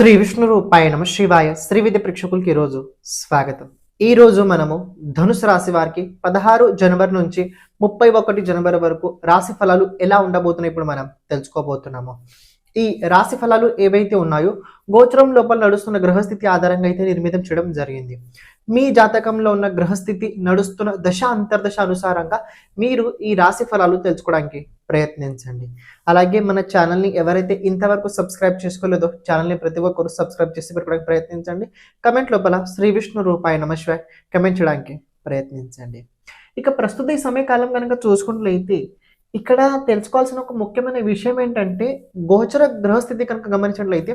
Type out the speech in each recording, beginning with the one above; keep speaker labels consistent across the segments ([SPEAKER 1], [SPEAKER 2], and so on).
[SPEAKER 1] శ్రీ విష్ణు రూపాయ నమ శివాయ శ్రీ విద్య ప్రేక్షకులకి ఈరోజు స్వాగతం. ఈ రోజు మనము ధనుసు రాశి వారికి పదహారు జనవరి నుంచి ముప్పై ఒకటి జనవరి వరకు రాశి ఫలాలు ఎలా ఉండబోతున్నాయి ఇప్పుడు మనం తెలుసుకోబోతున్నాము. ఈ రాశి ఫలాలు ఏవైతే ఉన్నాయో గోచరం లోపల నడుస్తున్న గ్రహస్థితి ఆధారంగా అయితే నిర్మితం చేయడం జరిగింది. మీ జాతకంలో ఉన్న గ్రహస్థితి నడుస్తున్న దశ అంతర్దశ అనుసారంగా మీరు ఈ రాశి ఫలాలు తెలుసుకోవడానికి ప్రయత్నించండి. అలాగే మన ఛానల్ని ఎవరైతే ఇంతవరకు సబ్స్క్రైబ్ చేసుకోలేదో ఛానల్ని ప్రతి ఒక్కరు సబ్స్క్రైబ్ చేసి పెట్టుకోవడానికి ప్రయత్నించండి. కమెంట్ లోపల శ్రీ విష్ణు రూపాయ నమశివాయ్ కమెంట్ చేయడానికి ప్రయత్నించండి. ఇక ప్రస్తుత ఈ సమయకాలం కనుక చూసుకున్నట్లయితే ఇక్కడ తెలుసుకోవాల్సిన ఒక ముఖ్యమైన విషయం ఏంటంటే గోచర గ్రహస్థితి కనుక గమనించినట్లయితే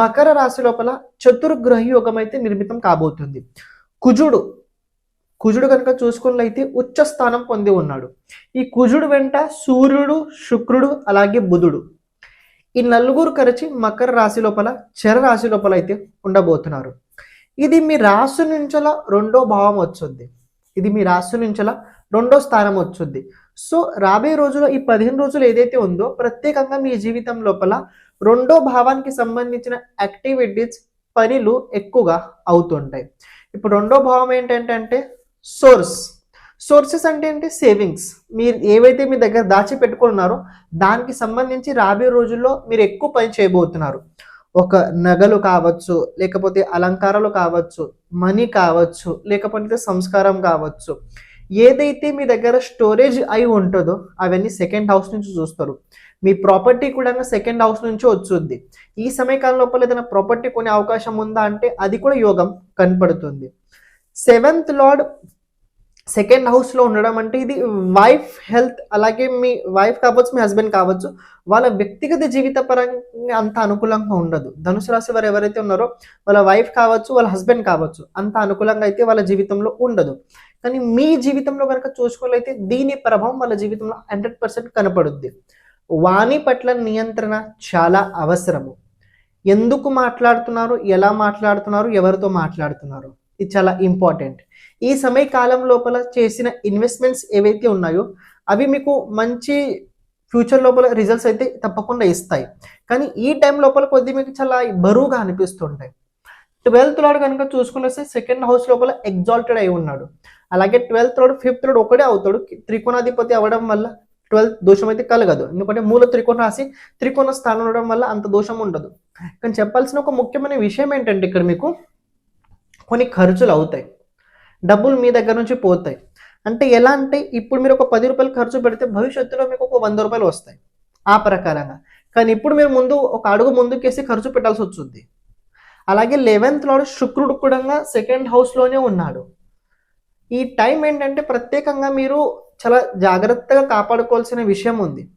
[SPEAKER 1] మకర రాశి లోపల చతుర్గ్రహ యోగం అయితే నిర్మితం కాబోతుంది. కుజుడు కుజుడు కనుక చూసుకున్నట్లయితే ఉచ్చ స్థానం పొంది ఉన్నాడు. ఈ కుజుడు వెంట సూర్యుడు శుక్రుడు అలాగే బుధుడు ఈ నలుగురు కలిసి మకర రాశి లోపల చర రాశి లోపల అయితే ఉండబోతున్నారు. ఇది మీ రాశి నుంచల రెండో భావం వచ్చుద్ది. ఇది మీ రాశి నుంచల రెండో స్థానం వచ్చుద్ది. సో రాబోయే రోజుల్లో ఈ పదిహేను రోజులు ఏదైతే ఉందో ప్రత్యేకంగా మీ జీవితం లోపల రెండో భావానికి సంబంధించిన యాక్టివిటీస్ పనులు ఎక్కువగా అవుతుంటాయి. ఇప్పుడు రెండో భావం ఏంటంటే సోర్స్. సోర్సెస్ అంటే ఏంటి? సేవింగ్స్. మీరు ఏవైతే మీ దగ్గర దాచి పెట్టుకున్నారో దానికి సంబంధించి రాబోయే రోజుల్లో మీరు ఎక్కువ పని చేయబోతున్నారు. ఒక నగలు కావచ్చు లేకపోతే అలంకారాలు కావచ్చు మనీ కావచ్చు లేకపోతే సంస్కారం కావచ్చు. ఏదైతే మీ దగ్గర స్టోరేజ్ అయి ఉంటుందో అవన్నీ సెకండ్ హౌస్ నుంచి చూస్తారు. మీ ప్రాపర్టీ కూడా సెకండ్ హౌస్ నుంచి వచ్చుద్ది. ఈ సమయకాలం లోపల ఏదైనా ప్రాపర్టీ కొనే అవకాశం ఉందా అంటే అది కూడా యోగం కనపడుతుంది. సెవెంత్ లార్డ్ సెకండ్ హౌస్లో ఉండడం అంటే ఇది వైఫ్ హెల్త్ అలాగే మీ వైఫ్ కావచ్చు మీ హస్బెండ్ కావచ్చు వాళ్ళ వ్యక్తిగత జీవిత పరంగా అంత అనుకూలంగా ఉండదు. ధనుసు రాశి వారు ఎవరైతే ఉన్నారో వాళ్ళ వైఫ్ కావచ్చు వాళ్ళ హస్బెండ్ కావచ్చు అంత అనుకూలంగా అయితే వాళ్ళ జీవితంలో ఉండదు. కానీ మీ జీవితంలో కనుక చూసుకోవాలైతే దీని ప్రభావం వాళ్ళ జీవితంలో హండ్రెడ్ పర్సెంట్ కనపడుద్ది. వాణి పట్ల నియంత్రణ చాలా అవసరము. ఎందుకు మాట్లాడుతున్నారు ఎలా మాట్లాడుతున్నారు ఎవరితో మాట్లాడుతున్నారు? ఇది చాలా ఇంపార్టెంట్ ఈ సమయ కాలం లోపల చేసిన ఇన్వెస్ట్మెంట్స్ ఏవైతే ఉన్నాయో అవి మీకు మంచి ఫ్యూచర్ లోపల రిజల్ట్స్ అయితే తప్పకుండా ఇస్తాయి. కానీ ఈ టైం లోపల కొద్ది మీకు చాలా బరువుగా అనిపిస్తుంటాయి. ట్వెల్త్ లాడ్ కనుక చూసుకునేస్తే సెకండ్ హౌస్ లోపల ఎగ్జాల్టెడ్ అయి ఉన్నాడు. అలాగే ట్వెల్త్ రోడ్ ఫిఫ్త్ రోడ్ ఒకటే అవుతాడు. త్రికోణాధిపతి అవ్వడం వల్ల ట్వెల్త్ దోషం అయితే కలగదు. ఎందుకంటే మూల త్రికోణ రాశి త్రికోణ స్థానం ఉండడం వల్ల అంత దోషం ఉండదు. కానీ చెప్పాల్సిన ఒక ముఖ్యమైన విషయం ఏంటంటే ఇక్కడ మీకు కొన్ని ఖర్చులు అవుతాయి. డబ్బులు మీ దగ్గర నుంచి పోతాయి. అంటే ఎలా అంటే ఇప్పుడు మీరు ఒక పది రూపాయలు ఖర్చు పెడితే భవిష్యత్తులో మీకు ఒక వంద రూపాయలు వస్తాయి. ఆ ప్రకారంగా. కానీ ఇప్పుడు మీరు ముందు ఒక అడుగు ముందుకేసి ఖర్చు పెట్టాల్సి వచ్చింది. అలాగే లెవెన్త్లో శుక్రుడు కూడా సెకండ్ హౌస్లోనే ఉన్నాడు. ఈ టైం ఏంటంటే ప్రత్యేకంగా మీరు చాలా జాగ్రత్తగా కాపాడుకోవాల్సిన విషయం ఉంది.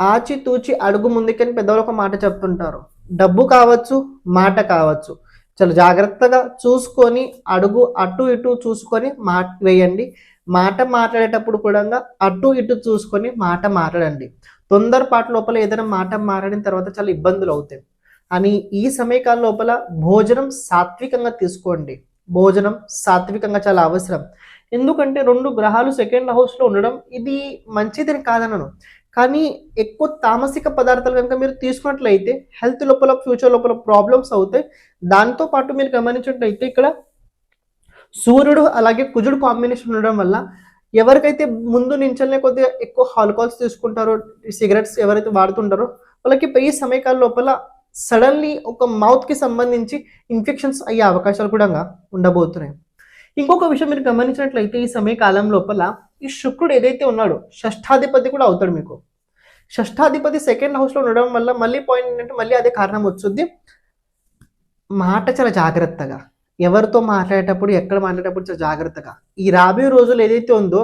[SPEAKER 1] ఆచితూచి అడుగు ముందుకని పెద్దవాళ్ళు ఒక మాట చెప్తుంటారు. డబ్బు కావచ్చు మాట కావచ్చు. చాలా జాగ్రత్తగా చూసుకొని అడుగు అటు ఇటు చూసుకొని మా వేయండి. మాట మాట్లాడేటప్పుడు కూడా అటు ఇటు చూసుకొని మాట మాట్లాడండి. తొందరపాటు లోపల ఏదైనా మాట మాట్లాడిన తర్వాత చాలా ఇబ్బందులు అవుతాయి. అని ఈ సమయకాల లోపల భోజనం సాత్వికంగా తీసుకోండి. భోజనం సాత్వికంగా చాలా అవసరం. ఎందుకంటే రెండు గ్రహాలు సెకండ్ హౌస్లో ఉండడం ఇది మంచిదని కాదనను. కానీ ఎక్కువ తామసిక పదార్థాలు కనుక మీరు తీసుకున్నట్లయితే హెల్త్ లోపల ఫ్యూచర్ లోపల ప్రాబ్లమ్స్ అవుతాయి. దాంతో పాటు మీరు గమనించినట్లయితే ఇక్కడ సూర్యుడు అలాగే కుజుడు కాంబినేషన్ ఉండడం వల్ల ఎవరికైతే ముందు నించలనే కొద్దిగా ఎక్కువ ఆల్కహాల్స్ తీసుకుంటారో సిగరెట్స్ ఎవరైతే వాడుతుంటారో వాళ్ళకి ఈ సమయకాల లోపల సడన్లీ ఒక మౌత్కి సంబంధించి ఇన్ఫెక్షన్స్ అయ్యే అవకాశాలు కూడా ఉండబోతున్నాయి. ఇంకొక విషయం మీరు గమనించినట్లయితే ఈ సమయకాలం లోపల ఈ శుక్రుడు ఏదైతే ఉన్నాడో షష్ఠాధిపతి కూడా అవుతాడు మీకు. షష్ఠాధిపతి సెకండ్ హౌస్లో ఉండడం వల్ల మళ్ళీ పాయింట్ ఏంటంటే మళ్ళీ అదే కారణం వచ్చింది మాట చాలా జాగ్రత్తగా. ఎవరితో మాట్లాడేటప్పుడు ఎక్కడ మాట్లాడేటప్పుడు చాలా జాగ్రత్తగా. ఈ రాబోయే రోజులు ఏదైతే ఉందో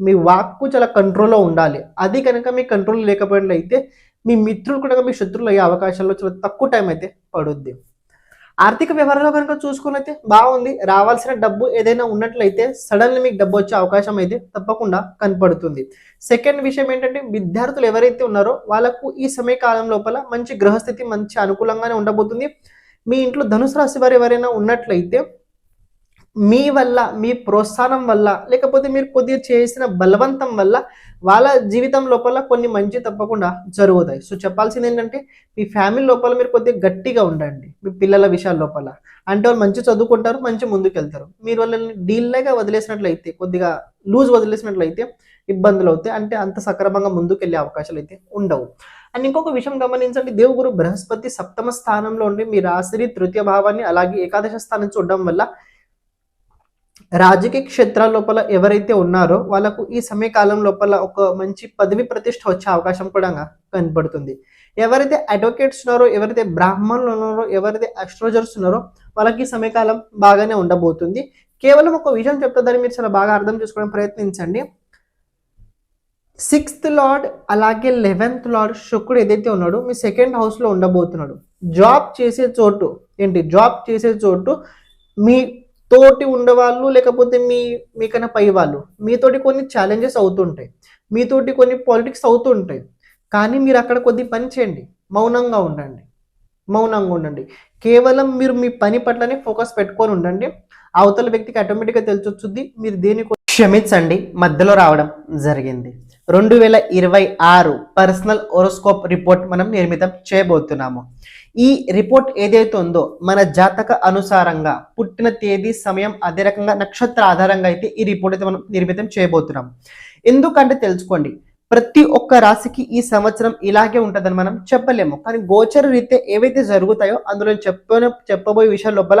[SPEAKER 1] మీ వాక్కు చాలా కంట్రోల్లో ఉండాలి. అది కనుక మీ కంట్రోల్ లేకపోయినట్లయితే మీ మిత్రులు కూడా మీ శత్రువులు అయ్యే అవకాశాల్లో చాలా తక్కువ టైం అయితే పడుద్ది. ఆర్థిక వ్యవహారంలో కనుక చూసుకున్నైతే బాగుంది. రావాల్సిన డబ్బు ఏదైనా ఉన్నట్లయితే సడన్లీ మీకు డబ్బు వచ్చే అవకాశం అయితే తప్పకుండా కనపడుతుంది. సెకండ్ విషయం ఏంటంటే విద్యార్థులు ఎవరైతే ఉన్నారో వాళ్ళకు ఈ సమయకాలం లోపల మంచి గ్రహస్థితి మంచి అనుకూలంగానే ఉండబోతుంది. మీ ఇంట్లో ధనుసు రాశి వారు ఎవరైనా ఉన్నట్లయితే మీ వల్ల మీ ప్రోత్సాహం వల్ల లేకపోతే మీరు కొద్దిగా చేసిన బలవంతం వల్ల వాళ్ళ జీవితం లోపల కొన్ని మంచి తప్పకుండా జరుగుతాయి. సో చెప్పాల్సింది ఏంటంటే మీ ఫ్యామిలీ లోపల మీరు కొద్దిగా గట్టిగా ఉండండి. మీ పిల్లల విషయాల లోపల. అంటే వాళ్ళు మంచి చదువుకుంటారు మంచి ముందుకు వెళ్తారు మీరు వాళ్ళని డీల్లాగా వదిలేసినట్లయితే కొద్దిగా లూజ్ వదిలేసినట్లయితే ఇబ్బందులు అవుతాయి. అంటే అంత సక్రమంగా ముందుకు వెళ్ళే అవకాశాలు అయితే ఉండవు. అండ్ ఇంకొక విషయం గమనించండి దేవుగురు బృహస్పతి సప్తమ స్థానంలో ఉండి మీ రాశిని తృతీయ భావాన్ని అలాగే ఏకాదశ స్థానం చూడడం వల్ల రాజకీయ క్షేత్రాల లోపల ఎవరైతే ఉన్నారో వాళ్ళకు ఈ సమయకాలం లోపల ఒక మంచి పదవి ప్రతిష్ట వచ్చే అవకాశం కూడా కనపడుతుంది. ఎవరైతే అడ్వకేట్స్ ఉన్నారో ఎవరైతే బ్రాహ్మణులు ఉన్నారో ఎవరైతే అస్ట్రోజర్స్ ఉన్నారో వాళ్ళకి ఈ సమయకాలం బాగానే ఉండబోతుంది. కేవలం ఒక విషయం చెప్తా దాన్ని మీరు చాలా బాగా అర్థం చేసుకోవడం ప్రయత్నించండి. సిక్స్త్ లార్డ్ అలాగే లెవెన్త్ లార్డ్ శుక్రుడు ఏదైతే ఉన్నాడో మీ సెకండ్ హౌస్లో ఉండబోతున్నాడు. జాబ్ చేసే చోటు ఏంటి? జాబ్ చేసే చోటు మీ తోటి ఉండేవాళ్ళు లేకపోతే మీ మీకన్నా పై వాళ్ళు మీతోటి కొన్ని ఛాలెంజెస్ అవుతుంటాయి మీతోటి కొన్ని పాలిటిక్స్ అవుతుంటాయి. కానీ మీరు అక్కడ కొద్ది పని చేయండి మౌనంగా ఉండండి మౌనంగా ఉండండి. కేవలం మీరు మీ పని పట్లనే ఫోకస్ పెట్టుకొని ఉండండి. అవతల వ్యక్తికి ఆటోమేటిక్గా తెలిసొచ్చుద్ది మీరు దేని క్షమించండి మధ్యలో రావడం జరిగింది. రెండు వేల ఇరవై ఆరు పర్సనల్ ఒరోస్కోప్ రిపోర్ట్ మనం నిర్మితం చేయబోతున్నాము. ఈ రిపోర్ట్ ఏదైతే ఉందో మన జాతక అనుసారంగా పుట్టిన తేదీ సమయం అదే రకంగా నక్షత్ర ఆధారంగా అయితే ఈ రిపోర్ట్ అయితే మనం నిర్మితం చేయబోతున్నాం. ఎందుకంటే తెలుసుకోండి ప్రతి ఒక్క రాశికి ఈ సంవత్సరం ఇలాగే ఉంటుందని మనం చెప్పలేము. కానీ గోచర రీత్యా ఏవైతే జరుగుతాయో అందులో చెప్ప చెప్పబోయే విషయాల లోపల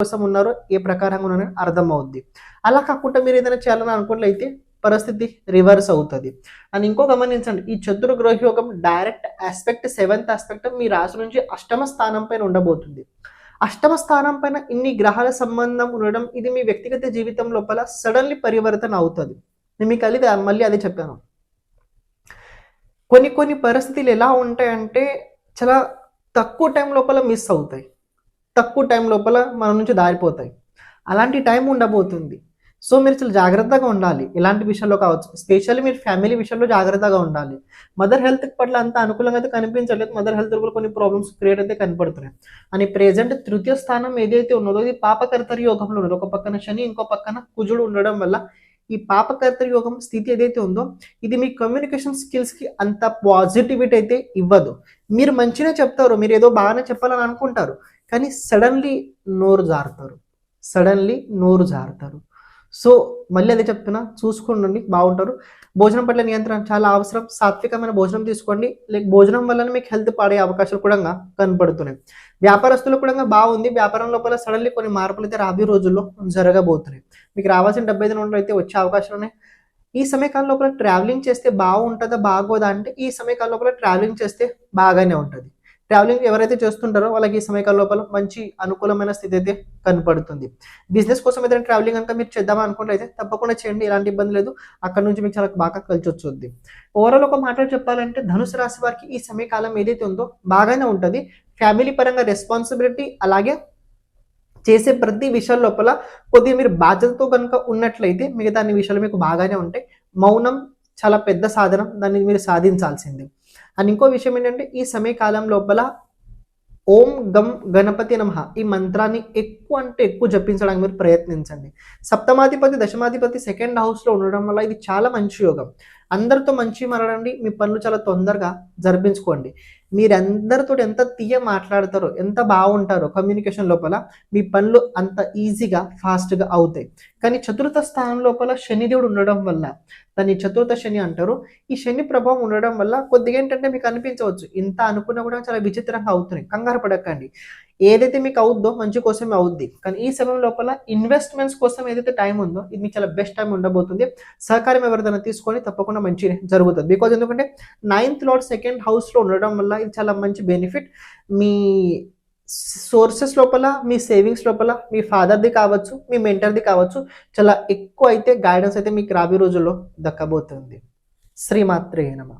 [SPEAKER 1] కోసం ఉన్నారో ఏ ప్రకారంగా ఉన్నారో అర్థం అవుద్ది అలా కాకుండా మీరు ఏదైనా చేయాలని అనుకున్నట్లయితే పరిస్థితి రివర్స్ అవుతుంది. అని ఇంకో గమనించండి ఈ చతుర్గ్రహ యోగం డైరెక్ట్ ఆస్పెక్ట్ సెవెంత్ ఆస్పెక్ట్ మీ రాశి నుంచి అష్టమ స్థానం పైన ఉండబోతుంది. అష్టమ స్థానం పైన ఇన్ని గ్రహాల సంబంధం ఉండడం ఇది మీ వ్యక్తిగత జీవితం లోపల సడన్లీ పరివర్తన అవుతుంది. నేను మీకు అది మళ్ళీ అదే చెప్పాను. కొన్ని కొన్ని పరిస్థితులు ఎలా ఉంటాయంటే చాలా తక్కువ టైం లోపల మిస్ అవుతాయి. తక్కువ టైం లోపల మన నుంచి దారిపోతాయి. అలాంటి టైం ఉండబోతుంది. సో మీరు చాలా జాగ్రత్తగా ఉండాలి. ఇలాంటి విషయాల్లో కావచ్చు స్పెషల్లీ మీరు ఫ్యామిలీ విషయంలో జాగ్రత్తగా ఉండాలి. మదర్ హెల్త్ పట్ల అంత అనుకూలంగా అయితే కనిపించలేదు. మదర్ హెల్త్ కూడా కొన్ని ప్రాబ్లమ్స్ క్రియేట్ అయితే కనపడుతున్నాయి. అని ప్రెజెంట్ తృతీయ స్థానం ఏదైతే ఉన్నదో ఇది పాపకర్తరి యోగంలో ఉన్నది. ఒక పక్కన శని ఇంకో పక్కన కుజుడు ఉండడం వల్ల ఈ పాపకర్తరి యోగం స్థితి ఏదైతే ఉందో ఇది మీ కమ్యూనికేషన్ స్కిల్స్కి అంత పాజిటివిటీ అయితే ఇవ్వదు. మీరు మంచిగా చెప్తారు. మీరు ఏదో బాగానే చెప్పాలని అనుకుంటారు. కానీ సడన్లీ నోరు జారుతారు. సడన్లీ నోరు జారుతారు. సో మళ్ళీ అదే చెప్తున్నా చూసుకోండి బాగుంటారు. భోజనం పట్ల నియంత్రణ చాలా అవసరం. సాత్వికమైన భోజనం తీసుకోండి. లైక్ భోజనం వల్ల మీకు హెల్త్ పాడే అవకాశాలు కూడా కనపడుతున్నాయి. వ్యాపారస్తులు కూడా బాగుంది. వ్యాపారం లోపల సడన్లీ కొన్ని మార్పులు అయితే రాబోయే రోజుల్లో జరగబోతున్నాయి. మీకు రావాల్సిన డెబ్బై ఐదు నుండి అయితే వచ్చే అవకాశాలు ఉన్నాయి. ఈ సమయకాలం లోపల ట్రావెలింగ్ చేస్తే బాగుంటుందా బాగోదా అంటే ఈ సమయకాలం లోపల ట్రావెలింగ్ చేస్తే బాగానే ఉంటుంది. ట్రావెలింగ్ ఎవరైతే చేస్తుంటారో వాళ్ళకి ఈ సమయకాల లోపల మంచి అనుకూలమైన స్థితి అయితే కనపడుతుంది. బిజినెస్ కోసం ఏదైనా ట్రావెలింగ్ కనుక మీరు చేద్దామని అనుకుంటే అయితే తప్పకుండా చేయండి ఎలాంటి ఇబ్బంది లేదు. అక్కడ నుంచి మీకు చాలా బాగా కలిసి వచ్చుద్ది ఓవరాల్ ఒక మాట చెప్పాలంటే ధనుసు రాశి వారికి ఈ సమయకాలం ఏదైతే ఉందో బాగానే ఉంటుంది. ఫ్యామిలీ పరంగా రెస్పాన్సిబిలిటీ అలాగే చేసే ప్రతి విషయాల లోపల కొద్దిగా మీరు బాధ్యతతో కనుక ఉన్నట్లయితే మిగతా అన్ని విషయాలు మీకు బాగానే ఉంటాయి. మౌనం చాలా పెద్ద సాధనం. దాన్ని మీరు సాధించాల్సింది. అండ్ ఇంకో విషయం ఏంటంటే ఈ సమయకాలం లోపల ఓం గం గణపతి నమః ఈ మంత్రాన్ని ఎక్కువ అంటే ఎక్కువ జపించడానికి మీరు ప్రయత్నించండి. సప్తమాధిపతి దశమాధిపతి సెకండ్ హౌస్లో ఉండడం వల్ల ఇది చాలా మంచి యోగం. అందరితో మంచి మాట్లాడండి. మీ పనులు చాలా తొందరగా జరిపించుకోండి. మీరు అందరితో ఎంత తీయ మాట్లాడతారో ఎంత బాగుంటారో కమ్యూనికేషన్ లోపల మీ పనులు అంత ఈజీగా ఫాస్ట్గా అవుతాయి. కానీ చతుర్థ స్థానం లోపల శనిదేవుడు ఉండడం వల్ల దాన్ని చతుర్థ శని అంటారు. ఈ శని ప్రభావం ఉండడం వల్ల కొద్దిగా ఏంటంటే మీకు అనిపించవచ్చు ఇంత అనుకున్నా కూడా చాలా విచిత్రంగా అవుతున్నాయి. కంగారు పడకండి. ఏదైతే మీకు అవుద్దో మంచి కోసమే అవుద్ది. కానీ ఈ సమయం లోపల ఇన్వెస్ట్మెంట్స్ కోసం ఏదైతే టైం ఉందో ఇది మీకు చాలా బెస్ట్ టైం ఉండబోతుంది. సహకారం ఎవరిదైనా తీసుకొని తప్పకుండా మంచి జరుగుతుంది. బికాజ్ ఎందుకంటే నైన్త్ లోడ్ సెకండ్ హౌస్లో ఉండడం వల్ల ఇది చాలా మంచి బెనిఫిట్ మీ సోర్సెస్ లోపల మీ సేవింగ్స్ లోపల మీ ఫాదర్ది కావచ్చు మీ మెంటర్ది కావచ్చు చాలా ఎక్కువ అయితే గైడెన్స్ అయితే మీకు రాబోయే రోజుల్లో దక్కబోతుంది. శ్రీమాత్రే నమ.